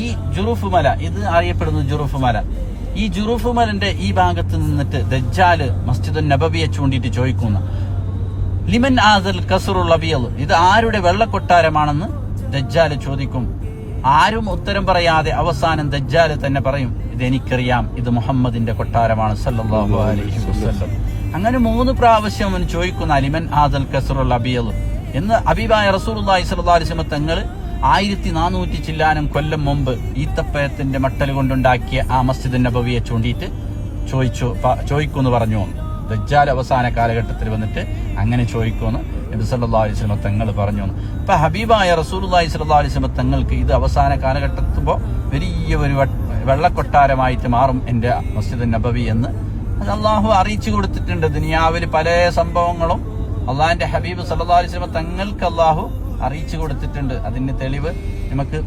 ഈ ജുറൂഫ് മല ഇത് അറിയപ്പെടുന്നത് ജുറൂഫ് മല ഈ ജുറൂഫ് മലന്റെ ഈ ഭാഗത്ത് നിന്നിട്ട് ദജ്ജാൽ മസ്ജിദ് നബബിയെ ചൂണ്ടിയിട്ട് ചോദിക്കുന്ന. ലിമൻ ആദൽ കസറുൽ അബിയൽ ഇത് ആരുടെ വെള്ളക്കൊട്ടാരമാണെന്ന് ദജ്ജാൽ ചോദിക്കും. ആരും ഉത്തരം പറയാതെ അവസാനം ദജ്ജാൽ തന്നെ പറയും ഇത് എനിക്കറിയാം ഇത് മുഹമ്മദിന്റെ കൊട്ടാരമാണ് സല്ലല്ലാഹു അലൈഹി വസല്ലം. അങ്ങനെ മൂന്ന് പ്രാവശ്യം അവൻ ചോദിക്കുന്ന അലിമൻ ആദൽ കസറുൽ അബിയൽ എന്ന് അബിബായ സ്വല്ലല്ലാഹു അലൈഹി വസല്ലം തങ്ങൾ ആയിരത്തി നാനൂറ്റി ചില്ലാനും കൊല്ലം മുമ്പ് ഈത്തപ്പഴത്തിന്റെ മട്ടൽ കൊണ്ടുണ്ടാക്കിയ ആ മസ്ജിദ് നബവിയെ ചൂണ്ടിയിട്ട് ചോദിച്ചു ചോദിക്കുമെന്ന് പറഞ്ഞു. ദജ്ജാൽ അവസാന കാലഘട്ടത്തിൽ വന്നിട്ട് അങ്ങനെ ചോദിക്കുമെന്ന് നബി സല്ലാ അലൈഹി സ്വലമ തങ്ങൾ പറഞ്ഞു. അപ്പൊ ഹബീബായ സ്വല്ലാ അലൈഹി സ്വലമ തങ്ങൾക്ക് ഇത് അവസാന കാലഘട്ടത്തുമ്പോൾ വലിയ ഒരു വെള്ളക്കൊട്ടാരമായിട്ട് മാറും എന്റെ മസ്ജിദ് നബവി എന്ന്. അത് അള്ളാഹു അറിയിച്ചു കൊടുത്തിട്ടുണ്ട്. ദുനിയാവിൽ പല സംഭവങ്ങളും അള്ളാഹിന്റെ ഹബീബ് സല്ലാ വസല്ലം തങ്ങൾക്ക് അള്ളാഹു അറിയിച്ചു കൊടുത്തിട്ടുണ്ട്. അതിന് തെളിവ് നമുക്ക്